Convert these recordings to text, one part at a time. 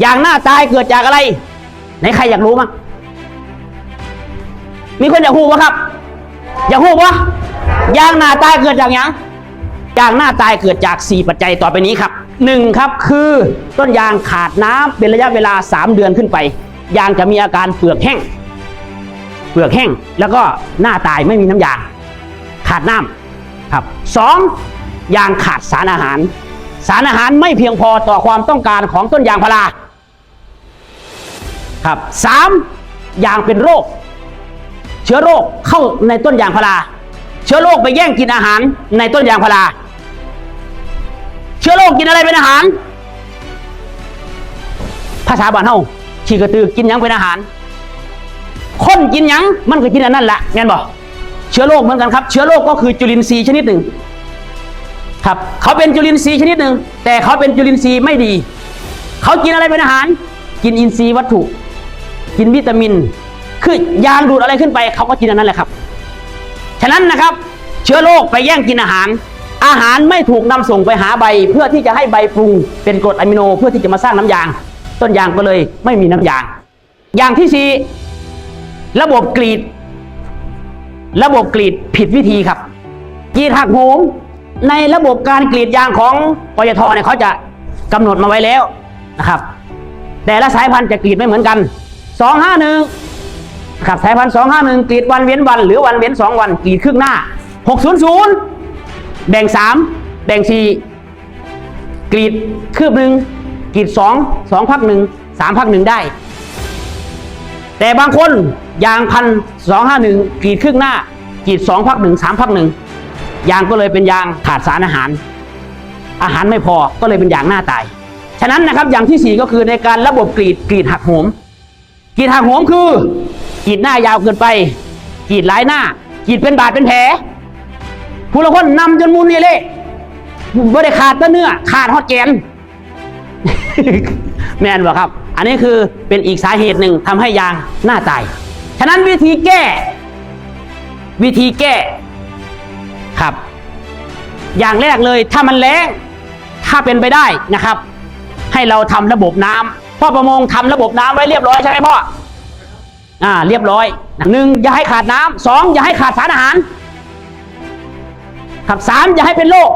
อย่างหน้าตายเกิดจากอะไร ไหนใครอยากรู้มั้งมีคนอยากรู้ปะครับ อยากรู้ปะยางหน้าตายเกิดจากหยังยางหน้าตายเกิดจาก 4 ปัจจัยต่อไปนี้ครับหนึ่งครับคือต้นยางขาดน้ำเป็นระยะเวลา 3 เดือนขึ้นไป ยางจะมีอาการเปลือกแห้ง เปลือกแห้งแล้วก็หน้าตายไม่มีน้ำยาง ขาดน้ำครับสองยางขาดสารอาหาร สารอาหารไม่เพียงพอต่อความต้องการของต้นยางพารา ครับสามยางเป็นโรค เชื้อโรคเข้าในต้นยางพารา เชื้อโรคไปแย่งกินอาหารในต้นยางพารา เชื้อโรคกินอะไรเป็นอาหาร ภาษาบ้านเฮาขี่กระตือกินยังเป็นอาหาร คนกินยังมันก็กินอันนั้นแหละแม่นบอกเชื้อโรคเหมือนกันครับ เชื้อโรคก็คือจุลินทรีย์ชนิดหนึ่ง ครับ เขาเป็นจุลินทรีย์ชนิดหนึ่ง แต่เขาเป็นจุลินทรีย์ไม่ดี เขากินอะไรเป็นอาหาร กินอินทรีย์วัตถุ กินวิตามิน คือยางดูดอะไรขึ้นไปเขาก็กินอันนั้นแหละครับ ฉะนั้นนะครับ เชื้อโรคไปแย่งกินอาหาร อาหารไม่ถูกนำส่งไปหาใบ เพื่อที่จะให้ใบปรุง เป็นกรดอะมิโนเพื่อที่จะมาสร้างน้ำยาง ต้นยางก็เลยไม่มีน้ำยาง อย่างที่สี่ระบบกรีด ระบบกรีดผิดวิธีครับกรีดหักโหมในระบบการกรีดยางของปยทเนี่ยเขาจะกำหนดมาไว้แล้วนะครับ แต่ละสายพันธุ์จะกรีดไม่เหมือนกัน 251ครับสายพันธุ์251กรีดวันเว้นวัน หรือวันเว้น 2 วันกรีดครึ่งหน้า 600แบ่ง3แบ่ง4 กรีดคืบหนึ่งกรีด 2 2 พักหนึ่ง3พักหนึ่งได้ แต่บางคนยางพันสองห้าหนึ่งกรีดครึ่งหน้ากรีดสองพักหนึ่งสามพักหนึ่งยางก็เลยเป็นยางขาดสารอาหาร อาหารไม่พอก็เลยเป็นยางหน้าตายฉะนั้นนะครับอย่างที่สี่ก็คือในการระบบกรีดกรีดหักโหม กรีดหักโหมคือกรีดหน้ายาวเกินไปกรีดหลายหน้ากรีดเป็นบาดเป็นแผลผู้ละคนนำจนมุนนี่เลยไม่ได้ขาดแต่เนื้อ ขาดฮอดแกน แมนบ่ครับ อันนี้คือเป็นอีกสาเหตุหนึ่งทำให้ยางหน้าตาย ฉะนั้นวิธีแก้ วิธีแก้ครับ อย่างแรกเลยถ้ามันแรงถ้าเป็นไปได้นะครับ ให้เราทำระบบน้ำ พ่อประมงทำระบบน้ำไว้เรียบร้อยใช่ไหมพ่ออ่าเรียบร้อยหนึ่งอย่าให้ขาดน้ำสองอย่าให้ขาดสารอาหารครับสามอย่าให้เป็นโรค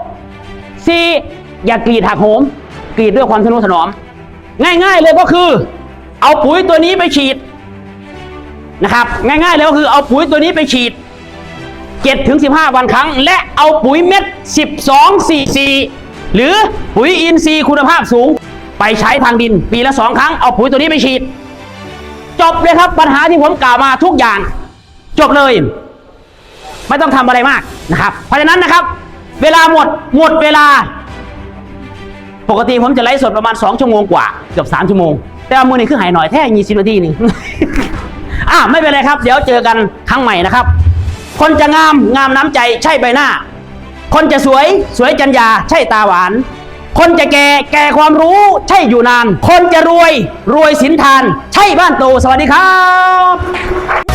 สี่อย่ากรีดหักโหม กรีดด้วยความทนุถนอม ง่าย ๆ เลยก็คือ เอาปุ๋ยตัวนี้ไปฉีดนะครับ ง่ายๆเลยก็คือเอาปุ๋ยตัวนี้ไปฉีด7ถึง15วันครั้ง และเอาปุ๋ยเม็ด12 4 4หรือปุ๋ยอินทรีย์คุณภาพสูง ไปใช้ทางดิน ปีละสองครั้งเอาปุ๋ยตัวนี้ไปฉีด จบเลยครับปัญหาที่ผมกล่าวมาทุกอย่าง จบเลย ไม่ต้องทำอะไรมากนะครับ เพราะฉะนั้นนะครับ เวลาหมดหมดเวลา ปกติผมจะไลฟ์สดประมาณ 2 ชั่วโมงกว่าเกือบ3ชั่วโมง แต่ว่ามือนี้คือหายหน่อยแค่ยี่สิบนาทีนึ่งอะไม่เป็นไรครับ เดี๋ยวเจอกันครั้งใหม่นะครับ คนจะงามงามน้ำใจใช่ใบหน้า คนจะสวยสวยจัญญาใช่ตาหวาน คนจะแก่แก่ความรู้ใช่อยู่นาน คนจะรวยรวยสินทาน ใช่บ้านโตสวัสดีครับ